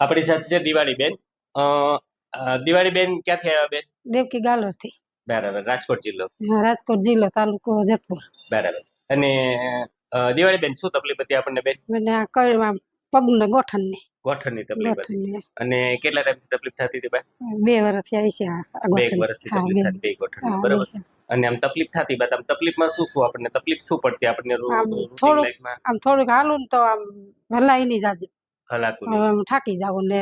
આપણી સાથે છે દિવાળી બેન દિવાળી બેન ક્યાંથી આવ્યા બેન? દેવકી ગાલોરથી બરાબર રાજકોટ જિલ્લો. રાજકોટ જિલ્લો તાલુકો જેતપુર. બરાબર. અને દિવાળી બેન શું તકલીફ હતી આપણને બેન? મને આ કળમાં પગને ગોઠણ ને ગોઠણની તકલીફ હતી. અને કેટલા ટાઈમથી તકલીફ થતી હતી ભાઈ બે વર્ષથી આવી છે બે વર્ષથી તકલીફ થતી બે ગોઠણની બરાબર. અને આમ તકલીફ થતી બાદ આમ તકલીફમાં શું શું આપણને તકલીફ શું પડતી? આપણને રૂ- આમ થોડુંક આમ થોડુંક હાલું તો આમ હલાય નહીં જાજી હલાતું થાકી જાવ ને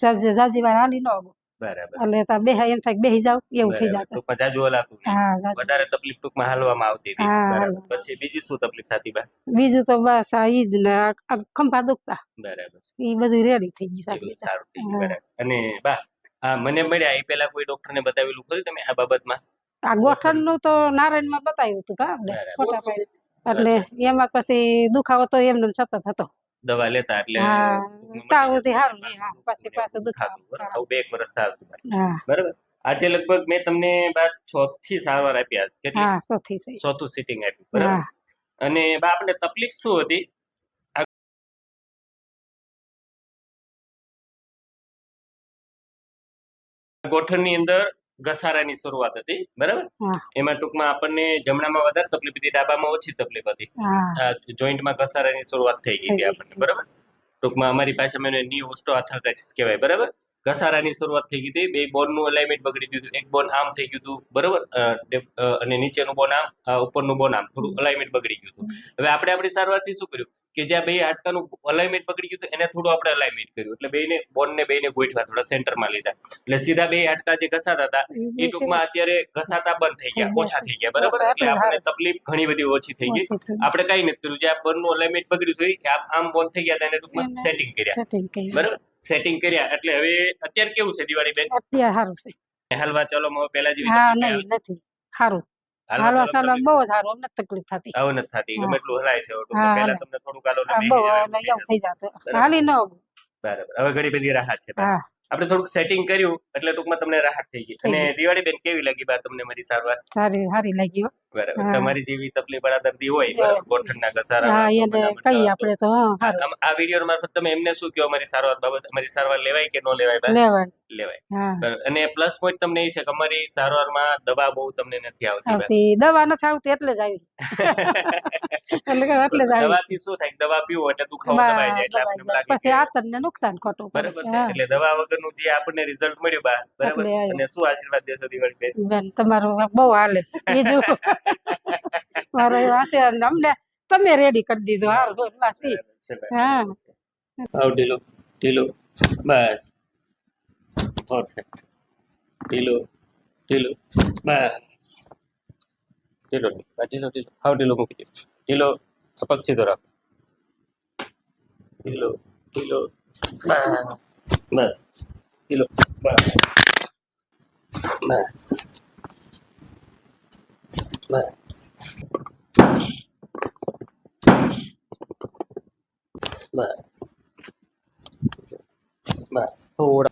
જાજી વાર હાલી ન બરાબર. એટલે તાર બેહા એમ થાય બેહી જાવ એવું થઈ. જતું. જાજુ હલાતું હા વધારે તકલીફ ટૂંકમાં હાલવામાં આવતી હતી. બરાબર. પછી બીજી શું તકલીફ થતી બા? બીજું તો બસ આ ઈ જ ને ખંભા દુખતા. બરાબર. ઈ બધું રેડી થઈ ગયું સારું સારું થઈ ગયું. બરાબર. અને બા આ મને મળ્યા એ પહેલા કોઈ ડોક્ટર ને બતાવેલું ખરું તમે આ બાબતમાં? આ ગોઠણનું તો નારાયણમાં બતાવ્યું હતું કા ફોટા પાડી એટલે એમાં પછી દુખાવો તો એમને એમ સતત હતો. દવા લેતા એટલે તાવ સુધી પાછું પછી. બરાબર? બે એક વર્ષ થતું બરાબર. આજે લગભગ મેં તમને બાદ છ થી સારવાર આપ્યા છે. કેટલી? હા ચોથું સિટિંગ આપ્યું બરાબર? અને બા આપણે તકલીફ શું હતી? ગોઠણની અંદર ઘસારાની શરૂઆત હતી બરાબર? એમાં ટૂંકમાં આપણને જમણામાં વધારે તકલીફ હતી ડાબામાં ઓછી તકલીફ હતી. જોઈન્ટમાં ઘસારાની શરૂઆત થઈ ગઈ હતી આપણને બરાબર? ટૂંકમાં અમારી પાસે ન્યુ ઓસ્ટો ઓસ્ટોઆર્થરાઇટિસ કહેવાય બરાબર? ઘસારાની શરૂઆત થઈ ગઈ હતી બે બોનનું અલાઇનમેન્ટ બગડી ગયું હતું એક બોન આમ થઈ ગયું હતું બરાબર? અને નીચેનું બોન આમ ઉપરનું બોન આમ થોડું અલાઇનમેન્ટ બગડી ગયું હતું. હવે આપણે આપણી સારવારથી શું કર્યું? કે જ્યાં બે હાડકાનું અલાઇનમેન્ટ પકડી ગયું એને થોડું આપણે અલાઇનમેન્ટ કર્યું. એટલે બેને બોનને બેને ગોઠવા થોડા સેન્ટરમાં લીધા. એટલે સીધા બે હાડકા જે ઘસાતા હતા એ ટૂંકમાં અત્યારે ઘસાતા બંધ થઈ ગયા ઓછા થઈ ગયા બરાબર? એટલે છે. તકલીફ ઘણી બધી ઓછી થઈ ગઈ. આપણે કઈ નથી કર્યું. જે આ બંધનું અલાઇનમેન્ટ પકડ્યું હતું કે આમ બંધ થઈ ગયા એને ટૂંકમાં સેટિંગ કર્યા. બરાબર? સેટિંગ કર્યા. એટલે હવે અત્યારે કેવું છે દિવાળી બેન અત્યારે સારું છે. હાલવા ચાલો પેલા જેવી હા નહીં નથી. સારું. હાલવા હાલવા બહુ સારું અમને તકલીફ થતી. આવું નથી થતી ગમે એટલું હલાય છે પહેલા તમને થોડુંક હાલો ને બહુ એટલે એવું એવું થઈ જતું. બરાબર. હાલી ન બરાબર. હવે ઘણી બધી રાહત છે આપણે થોડુંક સેટિંગ કર્યું એટલે ટૂંકમાં તમને રાહત થઈ ગઈ. અને દિવાળી બેન કેવી લાગી બા તમને મારી સારવાર? સારી સારી લાગી. બરાબર. તમારી જેવી તકલીફ વાળા દર્દી હોય ગોઠણના ઘસારા હા એને કમરના આપણે તો હા આ વીડિયો મારફત તમે એમને શું કહો અમારી સારવાર બાબત અમારી સારવાર લેવાય કે ન લેવાય? લેવાય. લેવાય. અને પ્લસ પોઈન્ટ તમને એ છે કે અમારી સારવારમાં દવા બહુ તમને નથી આવતી દવા નથી આવતી એટલે જ આવી. એટલે એટલે જ આવી. દવાથી શું થાય? દવા પીવો એટલે દુખાવો દબાઈ જાય એટલે આપણને લાગે પછી આતરને નુકસાન ખોટું બરાબર છે. એટલે દવા વગરનું જે આપણને રિઝલ્ટ મળ્યું બરાબર? અને શું આશીર્વાદ દેશો દિવાળી બેન તમારું બહુ હાલે. બીજું? મારો એવો આશીર્વાદ અમને તમે રેડી કરી દીધું હારું બોલ વાસી બરાબર છે, બરાબર હા. છે. આવ ઢીલો ઢીલો બસ પરફેક્ટ ઢીલો ઢીલો બસ ઢીલો ઢીલો ઢીલો ઢીલો હાવ ઢીલો મૂકી દો ઢીલો પગ સીધો રાખો ઢીલો ઢીલો બસ બસ ઢીલો બસ બસ બસ બસ બસ થોડા